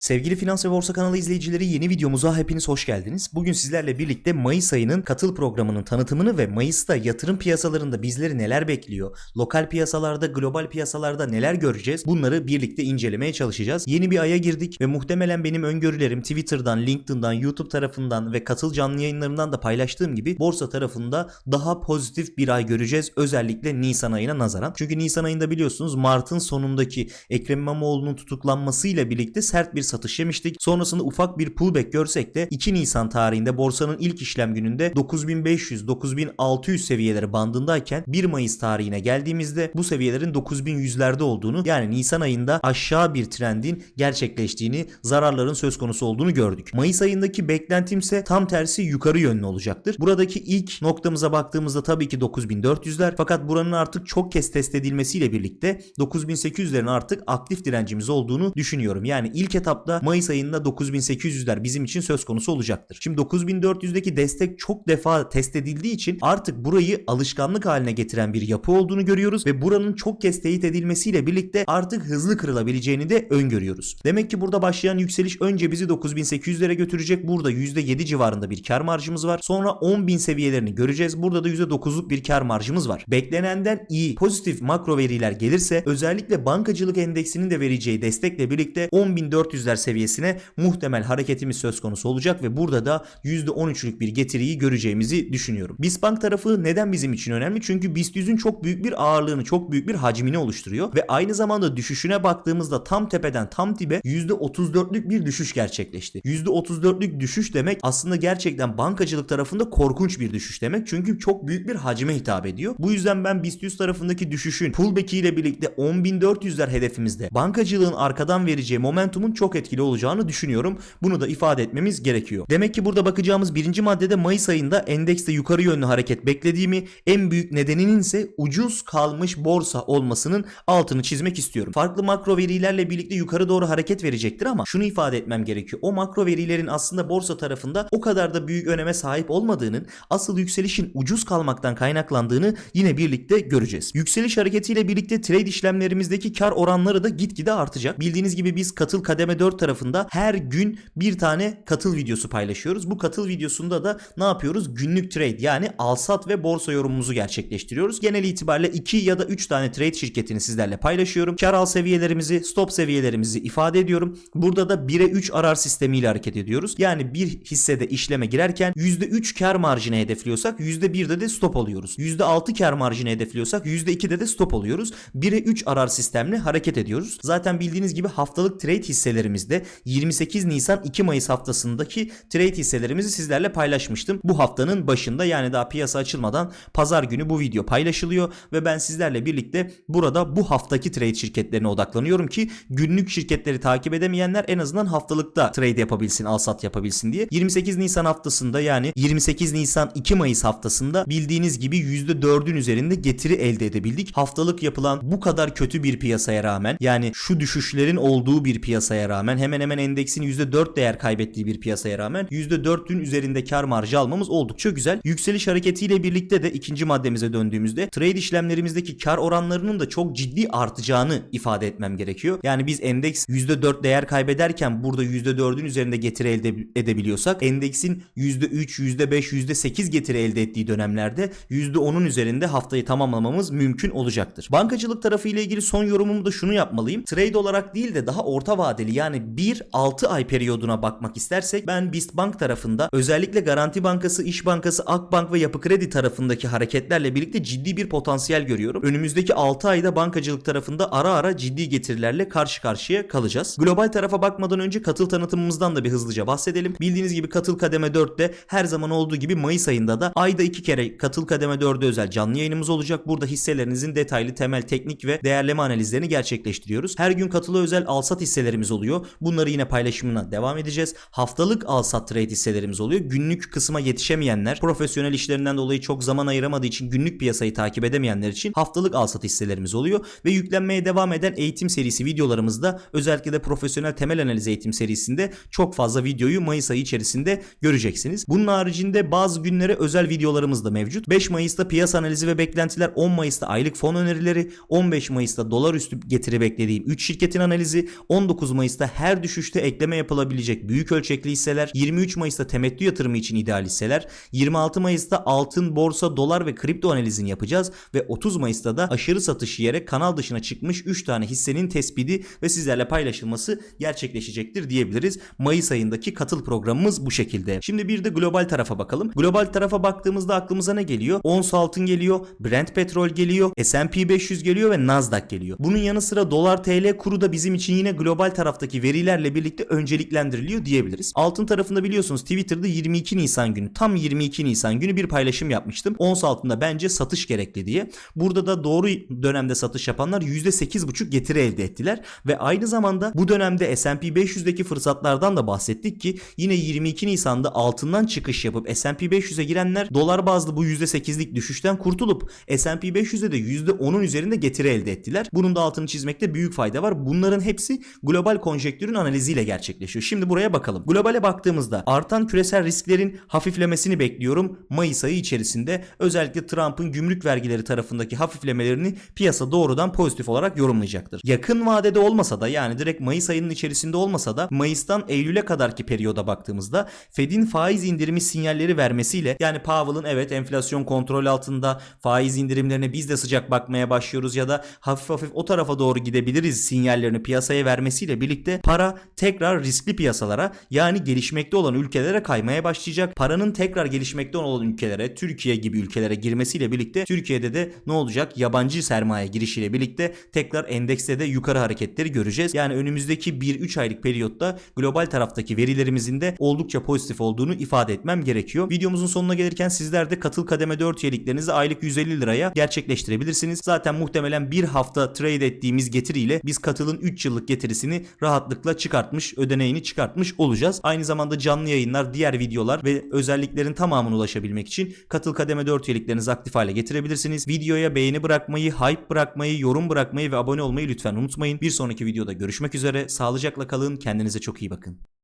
Sevgili Finans ve Borsa kanalı izleyicileri yeni videomuza hepiniz hoş geldiniz. Bugün sizlerle birlikte Mayıs ayının katıl programının tanıtımını ve Mayıs'ta yatırım piyasalarında bizleri neler bekliyor, lokal piyasalarda, global piyasalarda neler göreceğiz bunları birlikte incelemeye çalışacağız. Yeni bir aya girdik ve muhtemelen benim öngörülerim Twitter'dan, LinkedIn'dan, YouTube tarafından ve katıl canlı yayınlarımdan da paylaştığım gibi borsa tarafında daha pozitif bir ay göreceğiz. Özellikle Nisan ayına nazaran. Çünkü Nisan ayında biliyorsunuz Mart'ın sonundaki Ekrem İmamoğlu'nun tutuklanmasıyla birlikte sert bir satış yemiştik. Sonrasında ufak bir pullback görsek de 2 Nisan tarihinde borsanın ilk işlem gününde 9500-9600 seviyeleri bandındayken 1 Mayıs tarihine geldiğimizde bu seviyelerin 9100'lerde olduğunu yani Nisan ayında aşağı bir trendin gerçekleştiğini, zararların söz konusu olduğunu gördük. Mayıs ayındaki beklentimse tam tersi yukarı yönlü olacaktır. Buradaki ilk noktamıza baktığımızda tabii ki 9400'ler fakat buranın artık çok kez test edilmesiyle birlikte 9800'lerin artık aktif direncimiz olduğunu düşünüyorum. Yani ilk etapta Mayıs ayında 9800'ler bizim için söz konusu olacaktır. Şimdi 9400'deki destek çok defa test edildiği için artık burayı alışkanlık haline getiren bir yapı olduğunu görüyoruz ve buranın çok kez teyit edilmesiyle birlikte artık hızlı kırılabileceğini de öngörüyoruz. Demek ki burada başlayan yükseliş önce bizi 9800'lere götürecek. Burada %7 civarında bir kar marjımız var. Sonra 10.000 seviyelerini göreceğiz. Burada da %9'luk bir kar marjımız var. Beklenenden iyi pozitif makro veriler gelirse özellikle bankacılık endeksinin de vereceği destekle birlikte 10.400'ler seviyesine muhtemel hareketimiz söz konusu olacak ve burada da %13'lük bir getiriyi göreceğimizi düşünüyorum. BIST tarafı neden bizim için önemli? Çünkü BIST 100'ün çok büyük bir ağırlığını, çok büyük bir hacmini oluşturuyor ve aynı zamanda düşüşüne baktığımızda tam tepeden tam dibe %34'lük bir düşüş gerçekleşti. %34'lük düşüş demek aslında gerçekten bankacılık tarafında korkunç bir düşüş demek. Çünkü çok büyük bir hacme hitap ediyor. Bu yüzden ben BIST 100 tarafındaki düşüşün pullback ile birlikte 10.400'ler hedefimizde bankacılığın arkadan vereceği momentumun çok etkili olacağını düşünüyorum. Bunu da ifade etmemiz gerekiyor. Demek ki burada bakacağımız birinci maddede Mayıs ayında endekste yukarı yönlü hareket beklediğimi en büyük nedeninin ise ucuz kalmış borsa olmasının altını çizmek istiyorum. Farklı makro verilerle birlikte yukarı doğru hareket verecektir ama şunu ifade etmem gerekiyor. O makro verilerin aslında borsa tarafında o kadar da büyük öneme sahip olmadığının asıl yükselişin ucuz kalmaktan kaynaklandığını yine birlikte göreceğiz. Yükseliş hareketiyle birlikte trade işlemlerimizdeki kar oranları da gitgide artacak. Bildiğiniz gibi biz katıl kademe 4 tarafında her gün bir tane katıl videosu paylaşıyoruz. Bu katıl videosunda da ne yapıyoruz? Günlük trade yani alsat ve borsa yorumumuzu gerçekleştiriyoruz. Genel itibariyle 2 ya da 3 tane trade şirketini sizlerle paylaşıyorum. Kar al seviyelerimizi, stop seviyelerimizi ifade ediyorum. Burada da 1'e 3 arar sistemiyle hareket ediyoruz. Yani bir hissede işleme girerken %3 kar marjını hedefliyorsak %1'de de stop alıyoruz. %6 kar marjını hedefliyorsak %2'de de stop alıyoruz. 1'e 3 arar sistemle hareket ediyoruz. Zaten bildiğiniz gibi haftalık trade hisselerimizde 28 Nisan 2 Mayıs haftasındaki trade hisselerimizi sizlerle paylaşmıştım. Bu haftanın başında yani daha piyasa açılmadan pazar günü bu video paylaşılıyor ve ben sizlerle birlikte burada bu haftaki trade şirketlerine odaklanıyorum ki günlük şirketleri takip edemeyenler en azından haftalıkta trade yapabilsin, al sat yapabilsin diye. 28 Nisan haftasında yani 28 Nisan 2 Mayıs haftasında bildiğiniz gibi %4'ün üzerinde getiri elde edebildik. Haftalık yapılan bu kadar kötü bir piyasaya rağmen yani şu düşüşlerin olduğu bir piyasaya rağmen hemen hemen endeksin %4 değer kaybettiği bir piyasaya rağmen %4'ün üzerinde kar marjı almamız oldukça güzel. Yükseliş hareketiyle birlikte de ikinci maddemize döndüğümüzde trade işlemlerimizdeki kar oranlarının da çok ciddi artacağını ifade etmem gerekiyor. Yani biz endeks %4 değer kaybederken burada %4'ün üzerinde getiri elde edebiliyorsak endeksin %3, %5, %8 getiri elde ettiği dönemlerde %10'un üzerinde haftayı tamamlamamız mümkün olacaktır. Bankacılık tarafı ile ilgili son yorumumu da şunu yapmalıyım. Trade olarak değil de daha orta vadeli yani 1-6 ay periyoduna bakmak istersek ben Bank tarafında özellikle Garanti Bankası, İş Bankası, Akbank ve Yapı Kredi tarafındaki hareketlerle birlikte ciddi bir potansiyel görüyorum. Önümüzdeki 6 ayda bankacılık tarafında ara ara ciddi getirilerle karşı karşıya kalacağız. Global tarafa bakmadan önce katıl tanıtımımızdan da bir hızlıca bahsedelim. Bildiğiniz gibi katıl kademe 4'te her zaman olduğu gibi Mayıs ayında da ayda 2 kere katıl kademe 4'e özel canlı yayınımız olacak. Burada hisselerinizin detaylı temel teknik ve değerleme analizlerini gerçekleştiriyoruz. Her gün katılı özel alsat hisselerimiz oluyor. Bunları yine paylaşımına devam edeceğiz. Haftalık alsat trade hisselerimiz oluyor. Günlük kısma yetişemeyenler, profesyonel işlerinden dolayı çok zaman ayıramadığı için günlük piyasayı takip edemeyenler için haftalık alsat hisselerimiz oluyor ve yüklenmeye devam eden eğitim serisi videolarımızda özellikle de profesyonel temel analiz eğitim serisinde çok fazla videoyu Mayıs ayı içerisinde göreceksiniz. Bunun haricinde bazı günlere özel videolarımız da mevcut. 5 Mayıs'ta piyasa analizi ve beklentiler, 10 Mayıs'ta aylık fon önerileri, 15 Mayıs'ta dolar üstü getiri beklediğim 3 şirketin analizi, 19 Mayıs'ta her düşüşte ekleme yapılabilecek büyük ölçekli hisseler, 23 Mayıs'ta temettü yatırımı için ideal hisseler, 26 Mayıs'ta altın, borsa, dolar ve kripto analizini yapacağız ve 30 Mayıs'ta da aşırı satış yiyerek kanal dışına çıkmış 3 tane hissenin tespiti ve sizlerle paylaşılması gerçekleşecektir diyebiliriz. Mayıs ayındaki katıl programımız bu şekilde. Şimdi bir de global tarafa bakalım. Global tarafa baktığımızda aklımıza ne geliyor? Ons altın geliyor, Brent petrol geliyor, S&P 500 geliyor ve Nasdaq geliyor. Bunun yanı sıra dolar TL kuru da bizim için yine global taraftaki verilerle birlikte önceliklendiriliyor diyebiliriz. Altın tarafında biliyorsunuz Twitter'da 22 Nisan günü tam 22 Nisan günü bir paylaşım yapmıştım. Ons altında bence satış gerekli diye. Burada da doğru dönemde satış yapanlar %8,5 getiri elde ettiler ve aynı zamanda bu dönemde S&P 500'deki fırsatlardan da bahsettik ki yine 22 Nisan'da altından çıkış yapıp S&P 500'e girenler dolar bazlı bu %8'lik düşüşten kurtulup S&P 500'e de %10'un üzerinde getiri elde ettiler. Bunun da altını çizmekte büyük fayda var. Bunların hepsi global konjektürün analiziyle gerçekleşiyor. Şimdi buraya bakalım. Globale baktığımızda artan küresel risklerin hafiflemesini bekliyorum Mayıs ayı içerisinde. Özellikle Trump'ın gümrük vergileri tarafındaki hafiflemelerini piyasa doğrudan pozitif olarak yorumlayacaktır. Yakın vadede olmasa da yani direkt Mayıs ayının içerisinde olmasa da Mayıs'tan Eylül'e kadarki periyoda baktığımızda Fed'in faiz indirimi sinyalleri vermesiyle yani Powell'ın evet enflasyon kontrol altında faiz indirimlerine biz de sıcak bakmaya başlıyoruz ya da hafif hafif o tarafa doğru gidebiliriz sinyallerini piyasaya vermesiyle birlikte para tekrar riskli piyasalara yani gelişmekte olan ülkelere kaymaya başlayacak. Paranın tekrar gelişmekte olan ülkelere Türkiye gibi ülkelere girmesiyle birlikte Türkiye'de de ne olacak? Yabancı sermaye girişiyle birlikte tekrar endekste de yukarı hareketleri göreceğiz. Yani önümüzdeki 1-3 aylık periyotta global taraftaki verilerimizin de oldukça pozitif olduğunu ifade etmem gerekiyor. Videomuzun sonuna gelirken sizler de katıl kademe 4 üyeliklerinizi aylık 150 liraya gerçekleştirebilirsiniz. Zaten muhtemelen bir hafta trade ettiğimiz getiriyle biz katılın 3 yıllık getirisini rahatlıkla çıkartmış, ödeneğini çıkartmış olacağız. Aynı zamanda canlı yayınlar, diğer videolar ve özelliklerin tamamına ulaşabilmek için katıl kademe 4 üyeliklerinizi aktif hale getirebilirsiniz. Videoya beğeni bırakmayı, hype bırakmayı, yorum bırakmayı ve abone olmayı lütfen unutmayın. Bir sonraki videoda görüşmek üzere. Sağlıcakla kalın. Kendinize çok iyi bakın.